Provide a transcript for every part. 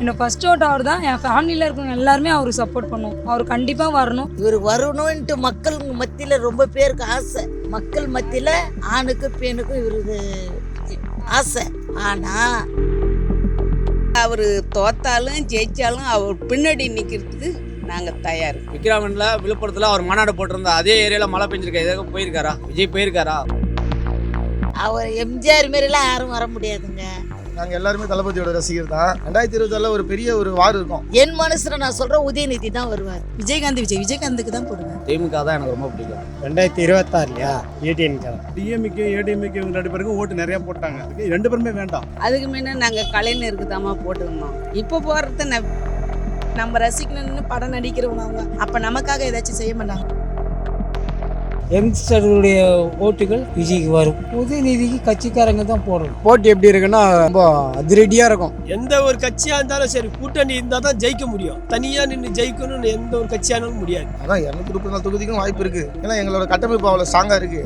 என்னோட first vote அவர் தான் என் ஃபேமிலியில் இருக்கவங்க எல்லாருமே அவருக்கு சப்போர்ட் பண்ணுவோம். அவர் கண்டிப்பாக வரணும். இவர் வரணும்ன்ட்டு மக்கள் மத்தியில் ரொம்ப பேருக்கு ஆசை. மக்கள் மத்தியில் ஆணுக்கு பெண்ணுக்கும் இவருக்கு ஆசை. ஆனால் அவர் தோத்தாலும் ஜெயிச்சாலும் அவர் பின்னாடி நிற்கிறதுக்கு நாங்கள் தயார். விக்ரமன்ல விழுப்புரத்துல அவர் மாநாடு போட்டிருந்தா அதே ஏரியால மழை பெஞ்சிருக்கா? எதாவது போயிருக்காரா? விஜய் போயிருக்காரா? அவர் எம்ஜிஆர் மாரிலாம் யாரும் வர முடியாதுங்க. நாங்கள் எல்லாருமே தளபதியோட ரசிகர் தான். ரெண்டாயிரத்தி இருபத்தாறில் ஒரு பெரிய ஒரு வார் இருக்கும். என் மனசில் நான் சொல்கிறேன் உதயநிதி தான் வருவார். விஜயகாந்த் விஜய் விஜயகாந்துக்கு தான் போடுவேன். திமுக தான் எனக்கு ரொம்ப பிடிக்கும். ரெண்டாயிரத்தி இருபத்தாறுலையா ஏடிஎம்கே. டிஎம்கே ஏடிஎம்கே இவங்க ரெண்டு பேருக்கும் ஓட்டு நிறைய போட்டாங்க. ரெண்டு பேருமே வேண்டாம். அதுக்கு முன்ன நாங்கள் கலைஞருக்கு தாம்மா போட்டுருந்தோம். இப்போ போகிறது ந நம்ம ரசிக்கணும்னு படம் நடிக்கிறவங்க அவங்க. அப்ப நமக்காக ஏதாச்சும் செய்ய மாட்டாங்க. யங்ஸ்டருடைய ஓட்டுகள் விஜய்க்கு வரும். உதயநிதிக்கு கட்சிக்காரங்க தான் போடணும். போட்டி எப்படி இருக்குன்னா ரொம்ப அதிரடியாக இருக்கும். எந்த ஒரு கட்சியா இருந்தாலும் சரி கூட்டணி இருந்தா தான் ஜெயிக்க முடியும். தனியா நின்று ஜெயிக்கணும்னு எந்த ஒரு கட்சியானாலும் முடியாது. அதான் இரநூத்தி முப்பத்தி நாலு தொகுதிக்கும் வாய்ப்பு இருக்கு. ஏன்னா எங்களோட கட்டமைப்பு அவ்வளோ ஸ்ட்ராங்காக இருக்கு.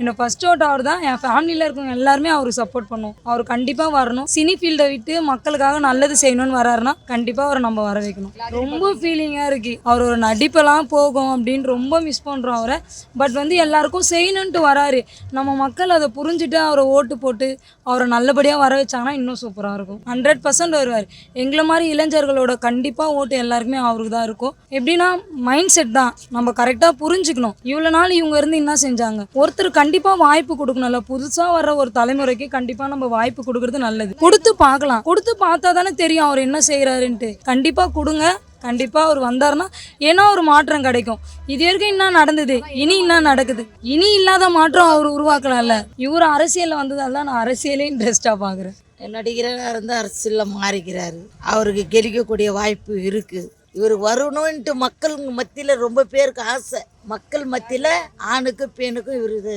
என்னோட ஃபர்ஸ்ட் அவுட் அவர் தான். என் ஃபேமிலியில் இருக்கவங்க எல்லாருமே அவருக்கு சப்போர்ட் பண்ணுவோம். அவர் கண்டிப்பாக வரணும். சினி ஃபீல்டை விட்டு மக்களுக்காக நல்லது செய்யணும்னு வராருன்னா கண்டிப்பாக அவரை நம்ம வர வைக்கணும். ரொம்ப ஃபீலிங்காக இருக்கு. அவர் ஒரு நடிப்பெல்லாம் போகும் அப்படின்னு ரொம்ப மிஸ் பண்ணுறோம் அவரை. பட் வந்து எல்லாருக்கும் செய்யணுன்ட்டு வராரு. நம்ம மக்கள் அதை புரிஞ்சுட்டு அவரை ஓட்டு போட்டு அவரை நல்லபடியாக வர வச்சாங்கன்னா இன்னும் சூப்பராக இருக்கும். ஹண்ட்ரட் பர்சன்ட் வருவார். எங்களை மாதிரி இளைஞர்களோட கண்டிப்பாக ஓட்டு எல்லாருக்குமே அவருக்கு தான் இருக்கும். எப்படின்னா மைண்ட் செட் தான். நம்ம கரெக்டாக புரிஞ்சுக்கணும். இவ்வளோ நாள் இவங்க இருந்து என்ன செஞ்சாங்க? ஒருத்தர் கண்டிப்பாக வாய்ப்பு கொடுக்கணும்ல. புதுசாக வர்ற ஒரு தலைமுறைக்கு கண்டிப்பாக நம்ம வாய்ப்பு கொடுக்கறது நல்லது. கொடுத்து பார்க்கலாம். கொடுத்து பார்த்தா தானே தெரியும் அவர் என்ன செய்கிறாருன்ட்டு கண்டிப்பாக கொடுங்க. கண்டிப்பாக அவர் வந்தாருன்னா ஏன்னா ஒரு மாற்றம் கிடைக்கும். இது வரைக்கும் என்ன நடந்தது? இனி என்ன நடக்குது? இனி இல்லாத மாற்றம் அவர் உருவாக்கலாம்ல. இவர் அரசியலில் வந்ததால தான் நான் அரசியலே இன்ட்ரெஸ்டாக பார்க்குறேன். நடிகராக இருந்து அரசியலில் மாறிக்கிறாரு. அவருக்கு கெலிக்கக்கூடிய வாய்ப்பு இருக்குது இவர் வரணும்ன்ட்டு மக்கள் மத்தியில் ரொம்ப பேருக்கு ஆசை. மக்கள் மத்தியில் ஆணுக்கும் பெண்ணுக்கும் இவருக்கு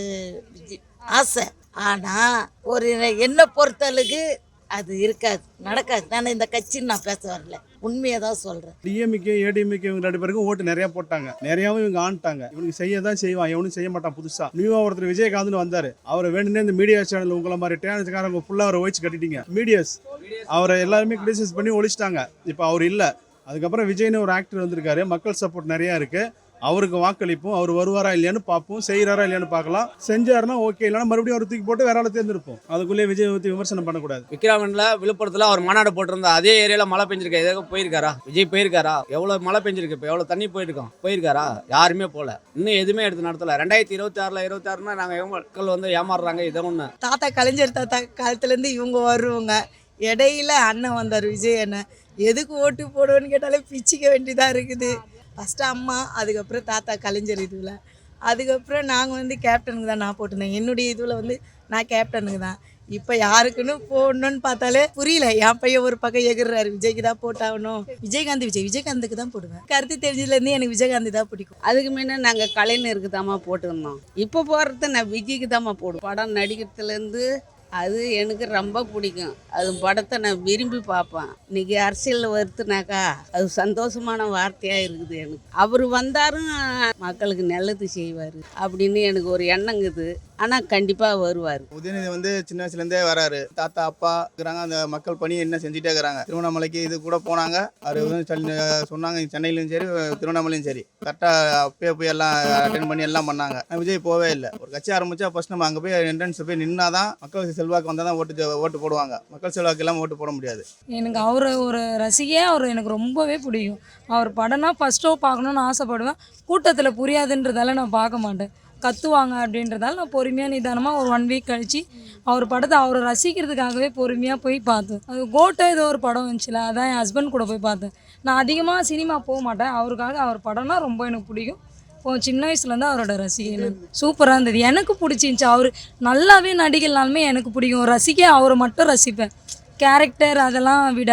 ஆசை. ஆனால் ஒரு என்னை பொறுத்தளவுக்கு அது இருக்காது நடக்காது. நான் இந்த கட்சின்னு நான் பேச வரல. உண்மையை தான் சொல்கிறேன் டிஎம்கே ஏடிஎம்கே இவங்க ரெண்டு பேருக்கும் ஓட்டு நிறையா போட்டாங்க. நிறையாவும் இவங்க ஆண்டாங்க இவனுக்கு செய்ய தான் செய்வான். எவனும் செய்ய மாட்டான் புதுசாக நியூவாக ஒருத்தர் விஜயகாந்த்னு வந்தார். அவரை வேணும்னே இந்த மீடியா சேனல் உங்களை மாதிரி டேனத்துக்காரங்க ஃபுல்லாக அவரை ஒழிச்சு கட்டிட்டீங்க. மீடியாஸ் அவரை எல்லாருமே கிரிட்டிசைஸ் பண்ணி ஒழிச்சிட்டாங்க. இப்போ அவர் இல்லை. அதுக்கப்புறம் விஜய்னு ஒரு ஆக்டர் வந்திருக்காரு. மக்கள் சப்போர்ட் நிறையா இருக்குது அவருக்கு வாக்களிப்போம் அவர் வருவாரா இல்லையான்னு பார்ப்போம் செய்கிறாரா இல்லையான்னு பார்க்கலாம். செஞ்சாருன்னா ஓகே இல்லைன்னா மறுபடியும் அவர் தூக்கி போட்டு வேற ஆளை தேர்ந்தெடுப்போம். அதுக்குள்ளே விஜய் பற்றி விமர்சனம் பண்ணக்கூடாது விக்ரமன்ல விழுப்புரத்துல அவர் மாநாடு போட்டிருந்தா அதே ஏரியால மழை பெஞ்சிருக்கா? எதாவது போயிருக்காரா? விஜய் போயிருக்காரா? எவ்வளவு மழை பெஞ்சிருக்கு இப்போ? எவ்வளவு தண்ணி போயிருக்கோம்? போயிருக்காரா? யாருமே போல. இன்னும் எதுவுமே எடுத்து நடத்தல. ரெண்டாயிரத்தி இருபத்தி ஆறுல இருபத்தி ஆறுனா நாங்க மக்கள் வந்து ஏமாறுறாங்க? இதை ஒண்ணு. தாத்தா கலைஞர் தாத்தா காலத்துலேருந்து இவங்க வருவாங்க. இடையில அண்ணன் வந்தார் விஜய் அண்ணன். எதுக்கு ஓட்டு போடுவேன்னு கேட்டாலே பிச்சிக்க வேண்டியதாக இருக்குது. ஃபஸ்ட்டு அம்மா அதுக்கப்புறம் தாத்தா கலைஞர் இதுவில் அதுக்கப்புறம் நாங்கள் வந்து கேப்டனுக்கு தான் நான் போட்டிருந்தேன். என்னுடைய இதுவில் வந்து நான் கேப்டனுக்கு தான். இப்போ யாருக்குன்னு போடணும்னு பார்த்தாலே புரியல. என் பையன் ஒரு பக்கம் எகுறாரு விஜய்க்கு தான் போட்டாகணும். விஜயகாந்த் விஜய். விஜயகாந்துக்கு தான் போடுவேன். கருத்து தெரிஞ்சதுலேருந்து எனக்கு விஜயகாந்த் தான் பிடிக்கும். அதுக்கு முன்ன நாங்கள் கலைஞருக்கு தாம்மா போட்டுருந்தோம். இப்போ போடுறது நான் விஜய்க்கு தாம்மா போடுவேன் படம் நடிக்கிறதுலேருந்து அது எனக்கு ரொம்ப பிடிக்கும். அது படத்தை நான் விரும்பி பார்ப்பேன். இன்னைக்கு அரசியலில் வருத்துனாக்கா அது சந்தோஷமான வார்த்தையாக இருக்குது எனக்கு. அவர் வந்தாரும் மக்களுக்கு நல்லது செய்வார். அப்படின்னு எனக்கு ஒரு எண்ணங்குது ஆனால் கண்டிப்பாக வருவார். உதயநிதி வந்து சின்ன வயசுலேருந்தே வராரு. தாத்தா அப்பா இருக்கிறாங்க. அந்த மக்கள் பணி என்ன செஞ்சுட்டே இருக்கிறாங்க. திருவண்ணாமலைக்கு இது கூட போனாங்க. அவர் வந்து சென்னை- சொன்னாங்க. சென்னையிலும் சரி திருவண்ணாமலையும் சரி. கரெக்டாக அப்பயே போய் எல்லாம் அட்டென்ட் பண்ணி எல்லாம் பண்ணாங்க. விஜய் போவே இல்லை. ஒரு கட்சி ஆரம்பிச்சா ஃபர்ஸ்ட் நம்ம அங்கே போய் என்ட்ரன்ஸ் போய் நின்னாதான் மக்கள் செல்வாக்கு வந்தால் தான் ஓட்டு ஓட்டு போடுவாங்க. மக்கள் செல்வாக்கு எல்லாம் ஓட்டு போட முடியாது. எனக்கு அவர் ஒரு ரசிகையே அவர் எனக்கு ரொம்பவே பிடிக்கும். அவர் படம்னா ஃபஸ்ட்டோ பார்க்கணுன்னு ஆசைப்படுவேன். கூட்டத்தில் புரியாதுன்றதால நான் பார்க்க மாட்டேன். கத்துவாங்க அப்படின்றதால நான் பொறுமையாக நிதானமாக ஒரு ஒன் வீக் கழித்து அவர் படத்தை அவரை ரசிக்கிறதுக்காகவே பொறுமையாக போய் பார்த்தேன். அது கோட்டை ஏதோ ஒரு படம் வந்துச்சுல அதான் என் ஹஸ்பண்ட் கூட போய் பார்த்தேன். நான் அதிகமாக சினிமா போக மாட்டேன். அவருக்காக அவர் படம்னா ரொம்ப எனக்கு பிடிக்கும். இப்போ சின்ன வயசுலேருந்து அவரோட ரசிகை சூப்பராக இருந்தது. எனக்கு பிடிச்சிருந்துச்சி. அவர் நல்லாவே நடிகர்னாலுமே எனக்கு பிடிக்கும். ரசிக்க அவரை மட்டும் ரசிப்பேன். கேரக்டர் அதெல்லாம் விட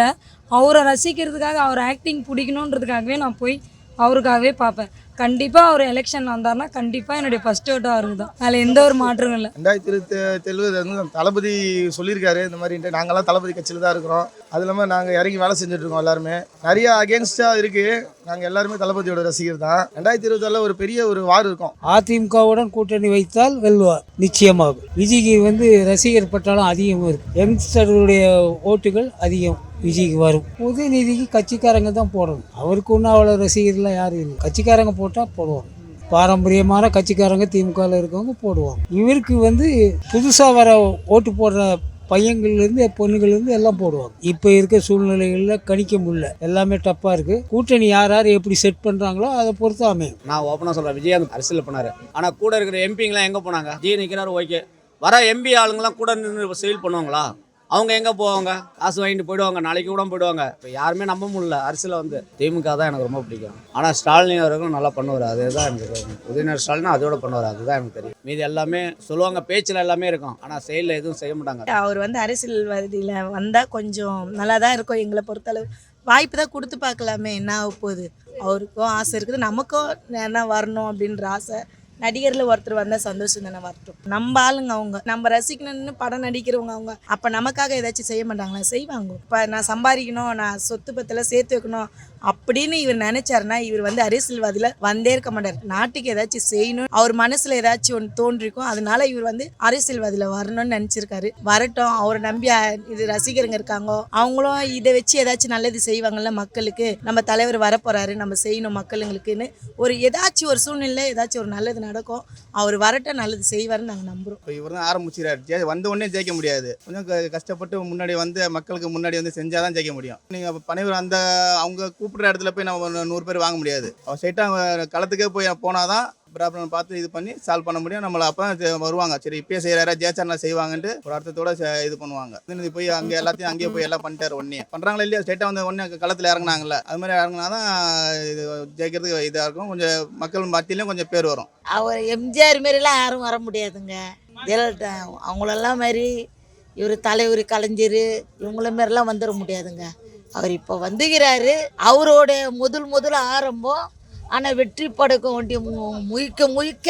அவரை ரசிக்கிறதுக்காக அவர் ஆக்டிங் பிடிக்கணுன்றதுக்காகவே நான் போய் அவருக்காகவே பார்ப்பேன். கண்டிப்பாக அவர் எலெக்ஷன் வந்தார்னா கண்டிப்பாக என்னுடைய ஃபர்ஸ்ட் ஓட்டு அவருக்கு தான் அதில் எந்த ஒரு மாற்றமும் இல்லை. ரெண்டாயிரத்தி இருபத்தி தெலுவது வந்து தளபதி சொல்லியிருக்காரு இந்த மாதிரி நாங்கள்லாம் தளபதி கட்சியில் தான் இருக்கிறோம். அது இல்லாமல் நாங்கள் இறங்கி வேலை செஞ்சுட்டு இருக்கோம் எல்லாருமே. நிறைய அகேன்ஸ்டாக இருக்குது நாங்கள் எல்லாருமே தளபதியோட ரசிகர் தான். ரெண்டாயிரத்தி இருபத்தாறில் ஒரு பெரிய ஒரு வார் இருக்கும். அதிமுகவுடன் கூட்டணி வைத்தால் வெல்வார் நிச்சயமாக. விஜய்க்கு வந்து ரசிகர் பட்டாளம் அதிகம் இருக்கு. யங்ஸ்டருடைய ஓட்டுகள் அதிகம். விஜய்க்கு வரும். உதயநிதிக்கு கட்சிக்காரங்க தான் போடணும். அவருக்கு ஒன்றும் அவ்வளோ ரசிகர்லாம் யாரும் இல்லை. கட்சிக்காரங்க போட்டால் போடுவாங்க. பாரம்பரியமான கட்சிக்காரங்க திமுகவில் இருக்கவங்க போடுவாங்க. இவருக்கு வந்து புதுசாக வர ஓட்டு போடுற பையங்கள்லேருந்து பொண்ணுங்கள்லேருந்து எல்லாம் போடுவாங்க. இப்போ இருக்க சூழ்நிலைகளில் கணிக்க முடியல. எல்லாமே டப்பாக இருக்குது கூட்டணி யார் யார் எப்படி செட் பண்ணுறாங்களோ அதை பொறுத்து அமையும். நான் ஓப்பனாக சொல்கிறேன் விஜயகாந்த் அரசியல் பண்ணார் ஆனால் கூட இருக்கிற எம்பிங்கெலாம் எங்கே போனாங்க? ஜி நிற்கிறாரு ஓகே. வர எம்பி ஆளுங்கெல்லாம் கூட நின்று செயல் பண்ணுவாங்களா? அவங்க எங்கே போவாங்க? காசு வாங்கிட்டு போயிடுவாங்க நாளைக்கு கூட போயிடுவாங்க. இப்போ யாருமே நம்ப முடியல. அரசியல் வந்து திமுக தான் எனக்கு ரொம்ப பிடிக்கும். ஆனால் ஸ்டாலின் அவர்களும் நல்லா பண்ணுவார். அதுதான் எனக்கு தெரியும். உதயநிதி ஸ்டாலின் அதோட பண்ணுவார். அதுதான் எனக்கு தெரியும். மீதி எல்லாமே சொல்லுவாங்க பேச்சில் எல்லாமே இருக்கும். ஆனால் செயலில் எதுவும் செய்ய மாட்டாங்க. அவர் வந்து அரசியல்வாதியில் வந்தால் கொஞ்சம் நல்லா தான் இருக்கும் எங்களை பொறுத்தளவு. வாய்ப்பு தான் கொடுத்து பார்க்கலாமே என்ன ஆக போகுது? அவருக்கும் ஆசை இருக்குது. நமக்கும் என்ன வரணும் அப்படின்ற ஆசை. நடிகரில் ஒருத்தர் வந்தால் சந்தோஷம் தானே வரட்டும். நம்ம ஆளுங்க அவங்க. நம்ம ரசிக்கணும்னு படம் நடிக்கிறவங்க அவங்க. அப்போ நமக்காக ஏதாச்சும் செய்ய மாட்டாங்களா? செய்வாங்க. இப்போ நான் சம்பாதிக்கணும் நான் சொத்து பத்தில் சேர்த்து வைக்கணும். அப்படின்னு இவர் நினைச்சாருன்னா இவர் வந்து அரசியல்வாதியில் வந்தே இருக்க மாட்டார். நாட்டுக்கு ஏதாச்சும் செய்யணும் அவர் மனசில் ஏதாச்சும் ஒன்று தோன்றிருக்கும் அதனால இவர் வந்து அரசியல்வாதியில் வரணும்னு நினச்சிருக்காரு. வரட்டும் அவரை நம்பி இது ரசிகருங்க இருக்காங்க அவங்களும் இதை வச்சு ஏதாச்சும் நல்லது செய்வாங்கல்ல மக்களுக்கு நம்ம தலைவர் வரப்போறாரு நம்ம செய்யணும் மக்களுங்களுக்குன்னு ஒரு ஏதாச்சும் ஒரு சூழ்நிலை ஏதாச்சும் ஒரு நல்லது நடக்கும் அவர் வரட்டும் நல்லது செய்வாருன்னு நாங்கள் நம்புகிறோம் இவர் தான் ஆரம்பிச்சிடாரு ஜெய வந்த உடனே ஜெயிக்க முடியாது. கொஞ்சம் கஷ்டப்பட்டு முன்னாடி வந்து மக்களுக்கு முன்னாடி வந்து செஞ்சால் தான் ஜெயிக்க முடியும். நீங்கள் பனைவர் அந்த அவங்க கூப்பிடுற இடத்துல போய் நம்ம நூறு பேர் வாங்க முடியாது. அவர் ஸ்ட்ரைட்டாக களத்துக்கே போய் போனால் தான் ப்ராப்ளம் பார்த்து இது பண்ணி சால்வ் பண்ண முடியும். நம்மளை அப்போ வருவாங்க. சரி இப்பயே செய்கிறாரா ஜெயச்சரனா செய்வாங்கன்ட்டு ஒரு அர்த்தத்தோட இது பண்ணுவாங்க. போய் அங்கே எல்லாத்தையும் அங்கேயே போய் எல்லாம் பண்ணிட்டார் ஒன்னே பண்ணுறாங்களா இல்லையா? ஸ்டேட்டாக வந்து உடனே களத்தில் இறங்குனாங்கல்ல. அது மாதிரி இறங்குனா தான் இது ஜெயிக்கிறதுக்கு இதாக இருக்கும். கொஞ்சம் மக்கள் மத்தியிலையும் கொஞ்சம் பேர் வரும். அவர் எம்ஜிஆர் மாரிலாம் யாரும் வர முடியாதுங்க. ஜெயலலிதா அவங்களெல்லாம் மாதிரி இவர் தலைவர் கலைஞர் இவங்கள மாரிலாம் வந்துட முடியாதுங்க. அவர் இப்போ வந்துகிறாரு. அவரோட முதல் முதல் ஆரம்பம் ஆனால் வெற்றி படக்க வேண்டிய மு- முழிக்க முழிக்க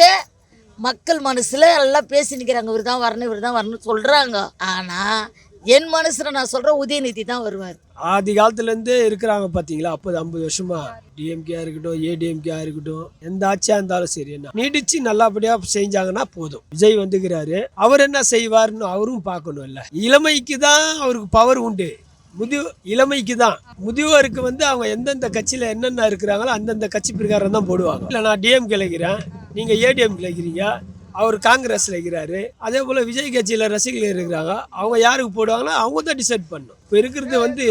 மக்கள் மனசில் எல்லாம் பேசி நிற்கிறாங்க இவர் தான் வரணும் இவர் தான் வரணும்னு சொல்கிறாங்க ஆனால் என் மனசில் நான் சொல்கிறேன் உதயநிதி தான் வருவார். ஆதி காலத்துலேருந்தே இருக்கிறாங்க பார்த்தீங்களா அப்போது ஐம்பது வருஷமா. டிஎம்கேயா இருக்கட்டும் ஏடிஎம்கேயா இருக்கட்டும் எந்த ஆட்சியாக இருந்தாலும் சரி என்ன நீடிச்சு நல்லபடியாக செஞ்சாங்கன்னா போதும். விஜய் வந்துக்கிறாரு. அவர் என்ன செய்வார்னு அவரும் பார்க்கணும் இல்லை இளமைக்கு தான் அவருக்கு பவர் உண்டு. முதிய இளமைக்கு தான் முதியோருக்கு வந்து அவங்க எந்தெந்த கட்சியில் என்னென்ன இருக்கிறாங்களோ அந்தந்த கட்சி பிரகாரம் தான் போடுவாங்க. இல்லை நான் டிஎம் கிளைக்கிறேன் நீங்கள் ஏடிஎம் இருக்கிறீங்க அவர் காங்கிரஸில் இருக்கிறாரு அதே போல் விஜய் கட்சியில் ரசிகர்கள் இருக்கிறாங்க. அவங்க யாருக்கு போடுவாங்களோ அவங்க தான் டிசைட் பண்ணும் இப்போ இருக்கிறது வந்து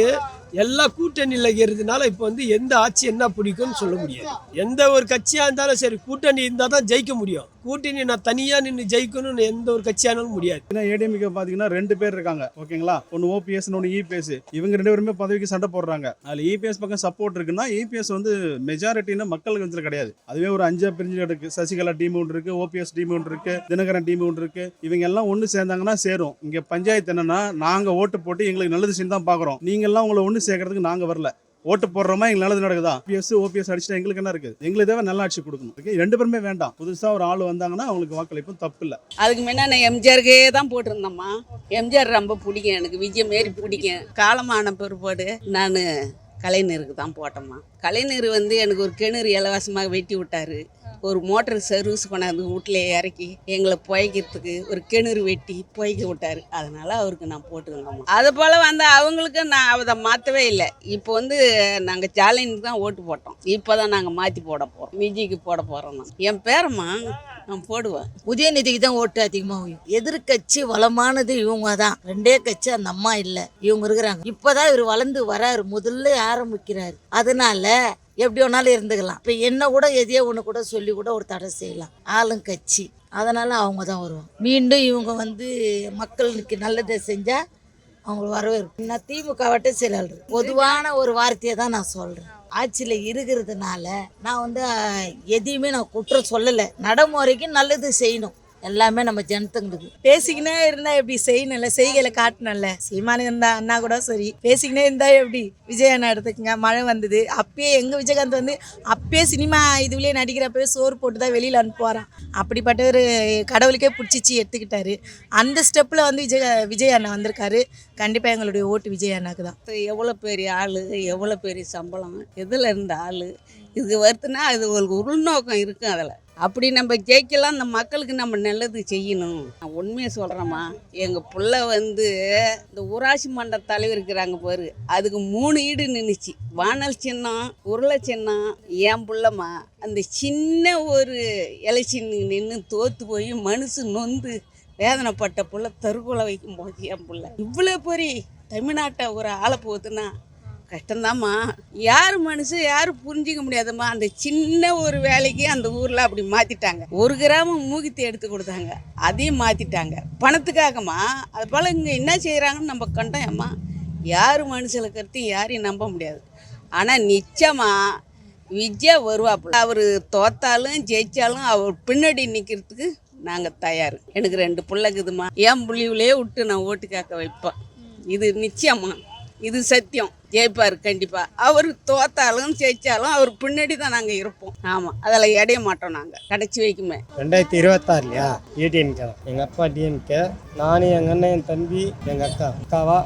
எல்லா கூட்டணியில் இருக்கிறதுனால இப்போ வந்து எந்த ஆட்சி என்ன பிடிக்கும்னு சொல்ல முடியாது. எந்த ஒரு கட்சியாக இருந்தாலும் சரி கூட்டணி இருந்தால் தான் ஜெயிக்க முடியும். கூட்டணி நான் தனியாக நின்று ஜெயிக்கணும்னு எந்த ஒரு கட்சியானாலும் முடியாது. ஏன்னா ஏடிஎம்கே பார்த்தீங்கன்னா ரெண்டு பேர் இருக்காங்க. ஓகேங்களா? ஒன்று ஓபிஎஸ் ஒன்று இபிஎஸ் இவங்க ரெண்டு பேருமே பதவிக்கு சண்டை போடுறாங்க. அதில் இபிஎஸ் பக்கம் சப்போர்ட் இருக்குன்னா இபிஎஸ் வந்து மெஜாரிட்டின்னு மக்களுக்கு வந்து கிடையாது. அதுவே ஒரு அஞ்சா பிரிஞ்சு இருக்கு சசிகலா டீம் ஒன்று இருக்கு ஓபிஎஸ் டீம் ஒன்று இருக்கு தினகரன் டீம் ஒன்று இருக்கு. இவங்க எல்லாம் ஒன்று சேர்ந்தாங்கன்னா சேரும். இங்க பஞ்சாயத்து என்னன்னா நாங்க ஓட்டு போட்டு எங்களுக்கு நல்லது செஞ்சு தான் பாக்குறோம். நீங்க எல்லாம் உங்களை ஒன்று சேர்க்கறதுக்கு நாங்க வரல. ஓட்டு போடுறோமா எங்களுக்கு நல்லது நடக்குதா? பிஎஸ் ஓபிஎஸ் அடிச்சுட்டா எங்களுக்கு என்ன இருக்குது எங்களுக்கு தேவை நல்லா ஆட்சி கொடுக்கணும். ஓகே ரெண்டு பேருமே வேண்டாம். புதுசாக ஒரு ஆள் வந்தாங்கன்னா அவங்களுக்கு வாக்களிப்பும் தப்பு இல்லை அதுக்கு முன்ன நான் எம்ஜிஆருக்கே தான் போட்டிருந்தேம்மா. எம்ஜிஆர் ரொம்ப பிடிக்கும் எனக்கு. விஜய் மாரி பிடிக்கும். காலமான பிற்பாடு நான் கலைஞருக்கு தான் போட்டேம்மா. கலைஞர் வந்து எனக்கு ஒரு கிணறு இலவசமாக வெட்டி விட்டாரு. ஒரு மோட்டர் சர்வீஸ் கொண்டாந்து வீட்டில் இறக்கி எங்களை புழைக்கிறதுக்கு ஒரு கிணறு வெட்டி புழைக்க விட்டார். அதனால் அவருக்கு நான் போட்டுக்கணும் அது போல் வந்து அவங்களுக்கு நான் அதை மாற்றவே இல்லை. இப்போ வந்து நாங்கள் ஜாலினுக்கு தான் ஓட்டு போட்டோம். இப்போ தான் நாங்கள் மாற்றி போட போகிறோம் விஜய்க்கு போட போகிறோம் நான் என் பேரம்மா நான் போடுவேன். உதயநிதிக்கு தான் ஓட்டு அதிகமாக எதிர்கட்சி வளமானது இவங்க தான். ரெண்டே கட்சி அந்த அம்மா இல்லை. இவங்க இருக்கிறாங்க. இப்போதான் இவர் வளர்ந்து வராரு. முதல்ல ஆரம்பிக்கிறாரு. அதனால எப்படி வேணாலும் இருந்துக்கலாம். இப்போ என்ன கூட எதையோ ஒன்று கூட சொல்லி கூட ஒரு தடை செய்யலாம். ஆளும் கட்சி. அதனால் அவங்க தான் வருவாங்க. மீண்டும் இவங்க வந்து மக்களுக்கு நல்லதை செஞ்சால் அவங்க வரவேற்பு. நான் திமுக வட்ட செயலாளர். பொதுவான ஒரு வார்த்தையை தான் நான் சொல்கிறேன் ஆட்சியில் இருக்கிறதுனால நான் வந்து எதையுமே நான் குற்றம் சொல்லலை. நடைமுறைக்கு நல்லது செய்யணும். எல்லாமே நம்ம ஜனத்துங்களுக்கு. பேசிக்கினே இருந்தா எப்படி செய்யணும்ல? செய்கையில காட்டணும்ல? சீமானு இருந்தா அண்ணா கூட சரி. பேசிக்கினே இருந்தா எப்படி? விஜய் அண்ணா எடுத்துக்கங்க. மழை வந்தது. அப்பயே எங்க விஜயகாந்த் வந்து அப்பயே சினிமா இதுலயே நடிக்கிறப்பவே சோறு போட்டு தான் வெளியில அனுப்புவாராம். அப்படிப்பட்ட ஒரு கடவுளுக்கே பிடிச்சிச்சு எடுத்துக்கிட்டாரு. அந்த ஸ்டெப்ல வந்து விஜய் விஜய் அண்ணா வந்திருக்காரு. கண்டிப்பா எங்களுடைய ஓட்டு விஜய் அண்ணாக்கு தான் எவ்வளோ பெரிய ஆள்? எவ்வளோ பெரிய சம்பளம்? எதில் இருந்த ஆள்? இது வருதுன்னா அது ஒரு உள்நோக்கம் இருக்கும் அதில். அப்படி நம்ம ஜெயிக்கலாம் அந்த மக்களுக்கு நம்ம நல்லது செய்யணும். நான் உண்மையை சொல்கிறேம்மா எங்கள் பிள்ளை வந்து இந்த ஊராட்சி மன்ற தலைவர் இருக்கிறாங்க பாரு. அதுக்கு மூணு ஈடு நின்றுச்சு வானல் சின்னம் உருளை சின்னம். என் பிள்ளைம்மா அந்த சின்ன ஒரு எலெக்ஷன் நின்று தோற்று போய் மனுஷு நொந்து வேதனைப்பட்ட புள்ள தற்கொலை வைக்கும் போது என் பிள்ளை. இவ்வளோ பெரிய தமிழ்நாட்டை ஒரு ஆளை போகுதுன்னா கஷ்டம்தாம்மா. யார் மனுஷன் யாரும் புரிஞ்சிக்க முடியாதும்மா. அந்த சின்ன ஒரு வேலைக்கு அந்த ஊரில் அப்படி மாற்றிட்டாங்க ஒரு கிராமம் மூகித்தி எடுத்து கொடுத்தாங்க. அதையும் மாற்றிட்டாங்க பணத்துக்காகம்மா. அது போல் இங்கே என்ன செய்கிறாங்கன்னு நம்ம கண்டோம் அம்மா. யார் மனுஷனுக்கு கருத்து யாரையும் நம்ப முடியாது. ஆனால் நிச்சயமாக விஜய் வருவாப்புல. அவர் தோத்தாலும் ஜெயிச்சாலும் அவர் பின்னாடி நிற்கிறதுக்கு நாங்கள் தயார். எனக்கு ரெண்டு பிள்ளைக்குதுமா என் புள்ளிவிலையே விட்டு நான் ஓட்டு கேட்க வைப்பேன். இது நிச்சயமா. இது சத்தியம். ஜெயிப்பார் கண்டிப்பாக அவர் தோத்தாலும் ஜெயிச்சாலும் அவர் பின்னாடி தான் நாங்கள் இருப்போம். ஆமாம் அதில் இடைய மாட்டோம் நாங்கள் கடைச்சி வைக்குமே ரெண்டாயிரத்தி இருபத்தாறுலையா? ஏடிஎம்கே தான். எங்கள் அப்பா டிஎம்கே நானும் எங்கள் அண்ணன் என் தம்பி எங்கள் அக்கா அக்காவா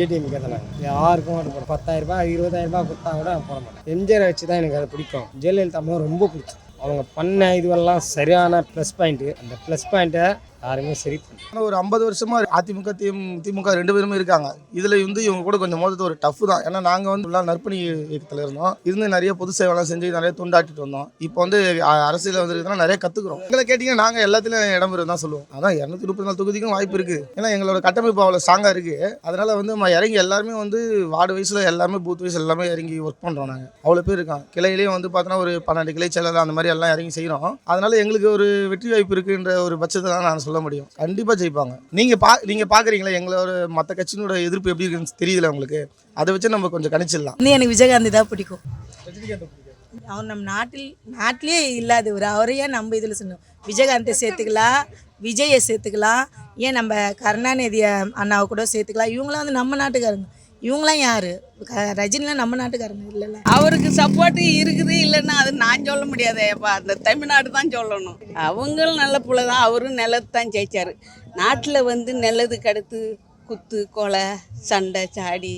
ஏடிஎம்கே தான் நாங்கள் யாருக்கும் ஓட்டு போட பத்தாயிரம் ரூபாய் இருபதாயிரம் ரூபாய் கொடுத்தா கூட நான் போட மாட்டேன். எம்ஜிஆர் வச்சு தான் எனக்கு அதை பிடிக்கும். ஜெயலலிதா அம்மா ரொம்ப பிடிக்கும். அவங்க பண்ண இதுவெல்லாம் சரியான ப்ளஸ் பாயிண்ட்டு அந்த ப்ளஸ் பாயிண்ட்டை யாருமே சரி ஆனால் ஒரு ஐம்பது வருஷமா அதிமுக திமுக ரெண்டு பேருமே இருக்காங்க. இதில் வந்து இவங்க கூட கொஞ்சம் மோதத்து ஒரு டஃப் தான். ஏன்னா நாங்கள் வந்து எல்லாம் நற்பணி இயக்கத்தில் இருந்தோம். இருந்து நிறைய பொது சேவைலாம் செஞ்சு நிறைய துண்டாட்டிட்டு வந்தோம். இப்போ வந்து அரசியல் வந்துருக்குதுன்னா நிறைய கற்றுக்குறோம் எங்களை கேட்டிங்கன்னா நாங்கள் எல்லாத்துலையும் இடம் பெறும் தான் சொல்லுவோம். அதான் இரநூத்தி முப்பத்தி நாலு தொகுதிக்கும் வாய்ப்பு இருக்குது ஏன்னா எங்களோட கட்டமைப்பு அவ்வளோ ஸ்ட்ராங்காக இருக்குது அதனால வந்து நம்ம இறங்கி எல்லாருமே வந்து வார்டு வயசில் எல்லாமே பூத் வயசு எல்லாமே இறங்கி ஒர்க் பண்ணுறோம் நாங்கள் அவ்வளோ பேர் இருக்காங்க. கிளையிலேயே வந்து பார்த்தோன்னா ஒரு பன்னெண்டு கிளை செயலர் அந்த மாதிரி எல்லாம் இறங்கி செய்கிறோம் அதனால எங்களுக்கு ஒரு வெற்றி வாய்ப்பு இருக்குன்ற ஒரு பட்சத்தை தான் நான் சொல்ல முடியும். கண்டிப்பாக ஜெயிப்பாங்க. நீங்கள் பா நீங்கள் பார்க்குறீங்களா எங்களோட மற்ற கட்சியினோட எதிர்ப்பு எப்படி இருக்குன்னு தெரியல உங்களுக்கு? அதை வச்சு நம்ம கொஞ்சம் கணிச்சிடலாம். வந்து எனக்கு விஜயகாந்த் தான் பிடிக்கும். அவர் நம்ம நாட்டில் நாட்டிலே இல்லாத ஒரு அவரையே நம்ம இதில் சொன்னோம் விஜயகாந்தை சேர்த்துக்கலாம் விஜயை சேர்த்துக்கலாம். ஏன் நம்ம கருணாநிதியை அண்ணாவை கூட சேர்த்துக்கலாம். இவங்களாம் வந்து நம்ம நாட்டுக்காரங்க. இவங்களாம் யார்? ரஜினிலாம் நம்ம நாட்டுக்காரங்க இல்லைல்ல. அவருக்கு சப்போர்ட்டு இருக்குது இல்லைன்னா அது நான் சொல்ல முடியாது. ஏப்பா அந்த தமிழ்நாடு தான் சொல்லணும். அவங்களும் நல்ல புள்ள தான். அவரும் நல்லது தான் ஜெயிச்சார். நாட்டில் வந்து நல்லது கடுத்து குத்து கொலை சண்டை சாடி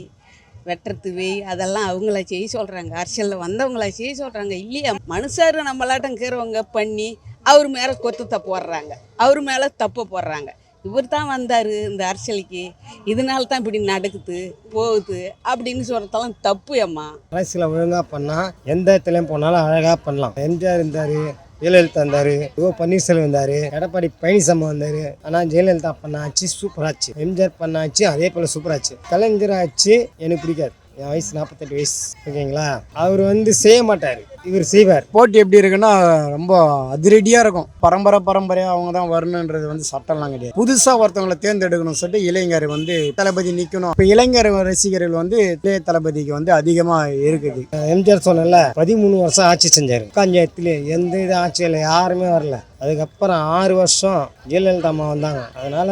வெட்டுறது வெய் அதெல்லாம் அவங்கள செய்ய சொல்கிறாங்க அரசியலில் வந்தவங்கள செய்ய சொல்கிறாங்க இல்லையா? மனுஷாரு நம்மளாட்டம் கீறவங்க பண்ணி அவர் மேலே கொத்து தப்பு போடுறாங்க. அவர் மேலே தப்பை போடுறாங்க. இவர் தான் வந்தார் இந்த அரசியலுக்கு. இதனால தான் இப்படி நடக்குது போகுது அப்படின்னு சொல்கிறதெல்லாம் தப்பு அம்மா. அரசியலை ஒழுங்காக பண்ணால் எந்த இடத்துலையும் போனாலும் அழகாக பண்ணலாம். எம்ஜிஆர் இருந்தார் ஜெயலலிதா இருந்தார் ஓ பன்னீர்செல்வம் இருந்தார் எடப்பாடி பழனிசாமி வந்தார். ஆனால் ஜெயலலிதா பண்ணாச்சு சூப்பராச்சு எம்ஜிஆர் பண்ணாச்சு அதே போல் சூப்பராச்சு கலைஞர் ஆச்சு எனக்கு பிடிக்காது. என் வயசு நாற்பத்தெட்டு வயசு ஓகேங்களா? அவர் வந்து செய்ய மாட்டார். இவர் செய்வார். போட்டி எப்படி இருக்குன்னா ரொம்ப அதிரடியாக இருக்கும். பரம்பரை பரம்பரையாக அவங்க தான் வரணுன்றது வந்து சட்டம்லாம் கிடையாது. புதுசாக ஒருத்தவங்களை தேர்ந்தெடுக்கணும் சொல்லிட்டு இளைஞர் வந்து தளபதி நிற்கணும் இப்போ இளைஞர் ரசிகர்கள் வந்து இளைய தளபதிக்கு வந்து அதிகமாக இருக்குது. எம்ஜிஆர் சொன்னல பதிமூணு வருஷம் ஆட்சி செஞ்சார். பஞ்சாயத்துல எந்த இது ஆட்சியில் யாருமே வரல. அதுக்கப்புறம் ஆறு வருஷம் ஜெயலலிதா அம்மா வந்தாங்க அதனால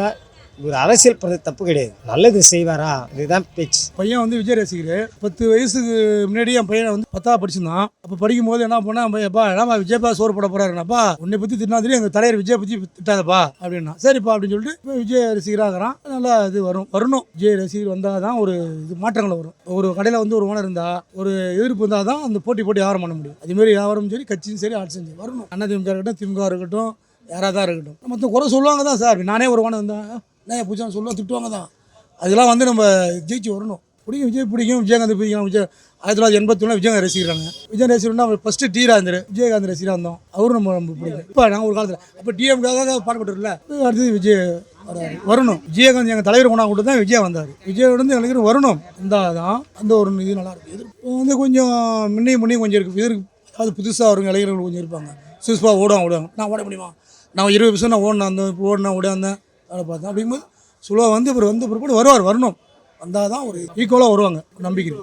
இவர் அரசியல் பிரதி தப்பு கிடையாது. நல்லது செய்வாரா? இதுதான் பேச்சு. பையன் வந்து விஜய் ரசிகர். பத்து வயசுக்கு முன்னாடி என் பையனை வந்து பத்தாவது படிச்சிருந்தான். அப்போ படிக்கும் போது என்ன பண்ணா பையப்பா என்னப்பா விஜய்ப்பா சோறு போட போறாருனாப்பா உன்னை பற்றி திட்டினாதிரி தெரியும் எங்கள் தலைவர் விஜய் பற்றி திட்டாதப்பா? அப்படின்னா. சரிப்பா அப்படின்னு சொல்லிட்டு இப்போ விஜய் ரசிகராகிறான். நல்லா இது வரும். வரணும். விஜய் ரசிகர் வந்தால் தான் ஒரு இது மாற்றங்கள் வரும். ஒரு கடையில் வந்து ஒரு ஓனர் இருந்தால் ஒரு எதிர்ப்பு இருந்தால் தான் அந்த போட்டி போட்டி வியாபாரம் பண்ண முடியும். அதேமாரி வியாபாரம் சரி கட்சியும் சரி ஆட்சியும் சரி. வரணும். அண்ணா திமுக இருக்கட்டும் திமுக இருக்கட்டும் யாராக தான் இருக்கட்டும். மற்ற குறை சொல்லுவாங்க தான் சார். நானே ஒரு ஓனர் இருந்தேன் என்ன பூச்சான்னு சொல்லுவோம் திட்டுவாங்க தான் அதெல்லாம் வந்து நம்ம ஜெயிச்சு வரணும். பிடிக்கும் விஜய் பிடிக்கும் விஜயகாந்த் பிடிக்கும் விஜய் ஆயிரத்தி தொள்ளாயிரத்தி எண்பத்தொன்னு விஜயகாந்த் ரசிக்கிறாங்க விஜய் ரசிகர்னா அவர் ஃபஸ்ட்டு டி ராஜர் விஜயகாந்த் ரசிகராக இருந்தோம் அவரும் நம்ம ரொம்ப பிடிக்கும். இப்போ நாங்கள் ஒரு காலத்தில் அப்போ டிஎம்காக பாடுபட்டுருல அடுத்தது விஜய் வராது வரணும். விஜயகாந்த் எங்கள் தலைவர் கொண்டா கூட தான் விஜய் வந்தார். விஜய் வந்து எங்களுக்கு வரணும். இருந்தால் தான் அந்த ஒரு இது நல்லாயிருக்கும் இது எதிர்ப்பு வந்து கொஞ்சம் முன்னையும் முன்னையும் கொஞ்சம் இருக்குது எதிர்ப்பு அது புதுசாக வருங்க இளைஞர்கள் கொஞ்சம் இருப்பாங்க. சுஸ்பாக ஓடுவாங்க ஓடுவாங்க நான் ஓட முடியுமா? நான் இருபது வருஷம் நான் ஓடினேன் அந்த இப்போ ஓடினேன் ஓடியாந்தேன். வேலை பார்த்தேன் அப்படிங்கும்போது சுலோ வந்து இவர் வந்து பிற்பாடு வருவார் வரணும். வந்தால் தான் ஒரு ஈக்குவலாக வருவாங்க நம்பிக்கை.